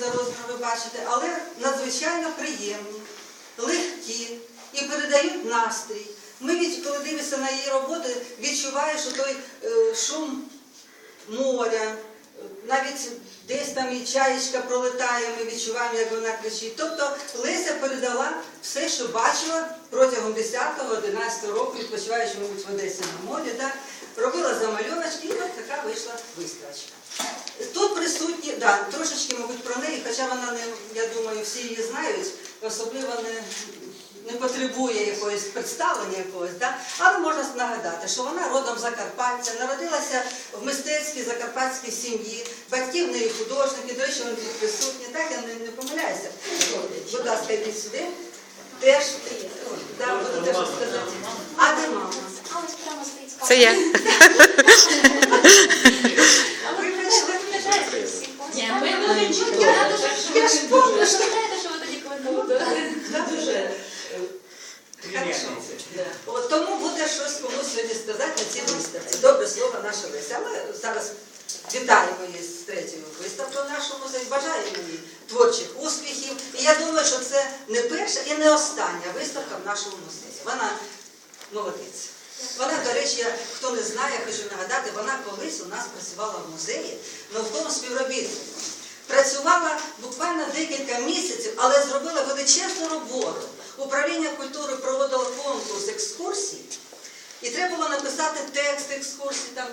за розміром ви бачите, але надзвичайно приємні, легкі і передають настрій. Ми, від- коли дивимося на її роботи, відчуваєш той е, шум моря, навіть десь там і чаєчка пролетає, ми відчуваємо, як вона кричить. Тобто Леся передала все, що бачила протягом 10-11 року, відпочиваючи, мабуть, в Одесі на морі, так? робила замальовочки, і от така вийшла виставочка. Тут присутні, да, трошечки, мабуть, про неї, хоча вона не, я думаю, всі її знають, особливо не, не потребує якогось представлення якогось, да? але можна нагадати, що вона родом Закарпаття, народилася в мистецькій закарпатській сім'ї, батьки в неї художники, до речі, вони тут присутні, так я не, не помиляюся. Будь ласка, йдіть сюди. Теж, да, буду теж сказати. А де мама? А ось прямо стоїть. Це я. Ви прийшли? Ні, ми чітко. Я ж помню, Ви що пам'ятаєте, що ви тоді коментували? дуже. е, От тому буде щось комусь сьогодні сказати на цій виставці. Добре слово наша Леся. Ми зараз вітаємо її з третьою виставкою в нашому музеї. Бажаємо їй творчих успіхів. І я думаю, що це не перша і не остання виставка в нашому музеї. Вона молодець. Вона, до речі, я- хто не знає, хочу нагадати, вона колись у нас працювала в музеї науковим співробітником. Працювала буквально декілька місяців, але зробила величезну роботу. Управління культури проводило конкурс екскурсій, і треба було написати текст екскурсії, там,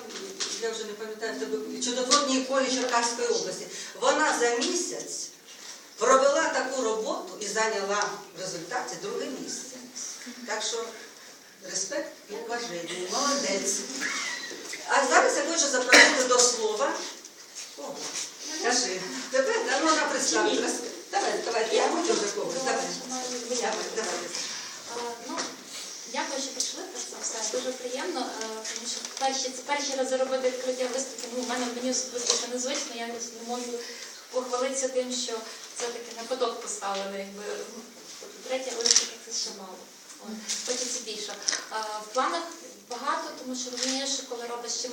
я вже не пам'ятаю, чудотворній полі Черкаської області. Вона за місяць провела таку роботу і зайняла в результаті друге місце. Так що респект і уваження. Молодець. А зараз я хочу запросити до слова. Кого? Кажи. Тебе? Да, ну, вона представить. Давай, давай, я хочу вже когось. Давай. Давай, давай. Ну, дякую, що прийшли. Це все дуже приємно, е, тому що перші, це перші рази робити відкриття виставки. Ну, у мене мені особисто незвично. Я не можу похвалитися тим, що це таки на поток поставлено. Якби ну, третя виставка це ще мало. Хочеться більше. В планах багато, тому що розумієш, коли робиш чим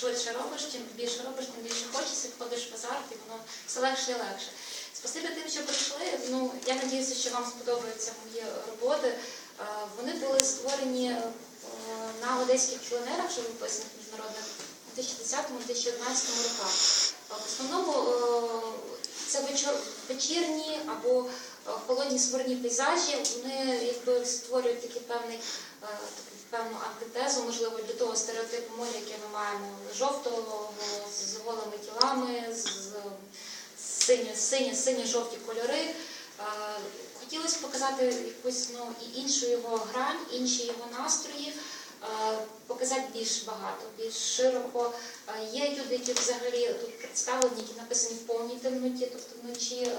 швидше робиш, чим більше робиш, тим більше хочеться, входиш в азарт, і воно все легше і легше. Спасибі тим, що прийшли. Ну, я надіюся, що вам сподобаються мої роботи. Вони були створені на одеських піонерах живописних міжнародних у 2010-2011 роках. В основному е, це вечірні або е, холодні створені пейзажі. Вони якби створюють такий певний е, певну антитезу, можливо, для того стереотипу моря, яке ми маємо жовтого з голими тілами, з сині, сині, сині жовті кольори. Хотілося показати якусь ну, іншу його грань, інші його настрої, показати більш багато, більш широко. Є люди, які взагалі тут представлені, які написані в повній темноті, тобто вночі е,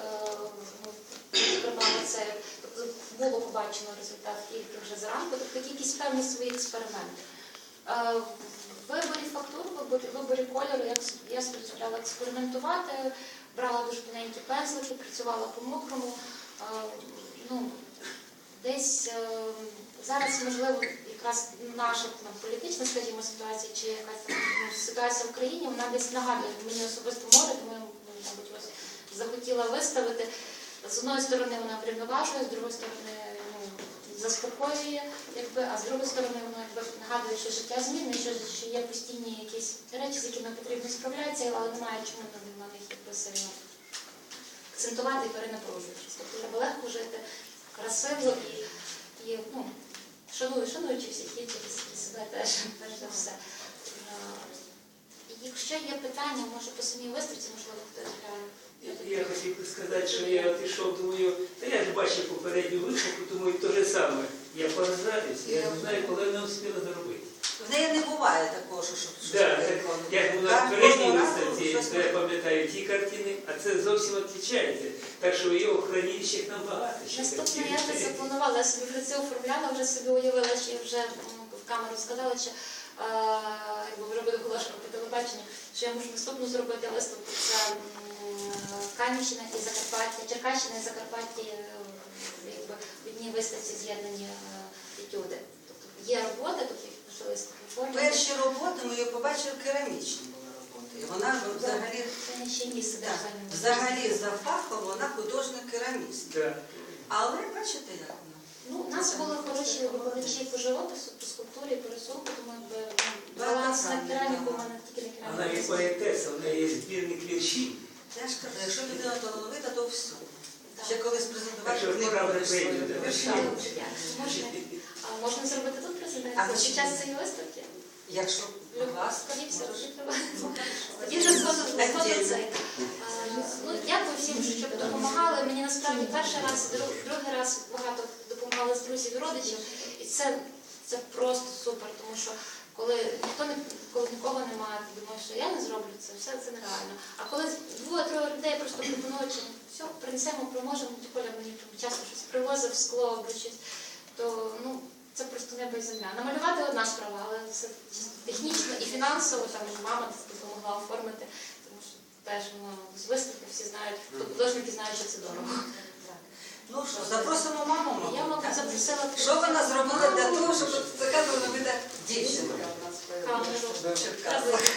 ну, це, тобто було побачено результат тільки вже зранку, тобто якісь певні свої експерименти. Виборі фактур, виборі, кольору я, я спробувала експериментувати, брала дуже тоненькі пензлики, працювала по мокрому. Е, Ну, десь е, зараз, можливо, якраз наша там, політична, скажімо, ситуація чи якась ну, ситуація в країні, вона десь нагадує мені особисто море, тому я, ну, мабуть, ось захотіла виставити. З одної сторони вона врівноважує, з другої сторони ну, заспокоює, якби, а з другої сторони воно якби нагадує, що життя змінне, що, що є постійні якісь речі, з якими потрібно справлятися, але немає чому на них якби сильно акцентувати і перенапружуючись. Тобто треба легко жити, красиво і, і ну, шаную, шануючи всіх і себе теж, перш за все. Якщо є питання, може по самій виставці, можливо, хтось грає. Я хотів би сказати, що я от ішов, думаю, та я ж бачив попередню виставку, думаю, те же саме. Я поразаюсь, я не знаю, коли вона встигла зробити. В неї не буває такого, що, що, що Да, так, як була Так, в передній кожного то я пам'ятаю ті картини, а це зовсім відрізняється. Так що його хранилищах нам багато. Наступне я вже запланувала, я собі вже це оформляла, вже собі уявила, що я вже в камеру сказала, що якби вже буде оголошено по телебаченню, що я можу наступну зробити виставку. Це м, Канівщина і Закарпаття, Черкащина і Закарпаття е, якби в одній виставці з'єднані е, етюди. Тобто є роботи, тут їх лишились. Перші роботи ми її побачили керамічні вона взагалі взагалі за фахом вона художник-кераміст. Да. Але бачите, як вона? Ну, у нас були хороші викладачі по живопису, по скульптурі, по рисунку, тому якби ну, баланс на кераміку у мене тільки на Вона є поетеса, в неї є збірник віршів. Я ж кажу, якщо людина талановита, то все. Ще колись презентувати книгу. Можна, а можна зробити тут презентацію під час цієї виставки? Якщо будь ласка, Тоді вже згодом Ну, дякую всім, що допомагали. Мені насправді перший раз, другий раз багато допомагали з друзів і родичів. І це, це просто супер, тому що коли ніхто не коли нікого немає, ти думаєш, що я не зроблю це, все це нереально. А коли двоє-троє людей просто пропонують, що все, принесемо, поможемо, Коля мені там часто щось привозив скло або щось, то ну. Це просто небо і земля. Намалювати одна справа, але це технічно і фінансово там мама допомогла оформити, тому що теж воно з виставки всі знають, хто художники знають, що це дорого. Ну що, запросимо маму, Я, мабуть, запросила Що вона зробила для того, щоб така талановита дівчинка у нас камеру. появилася?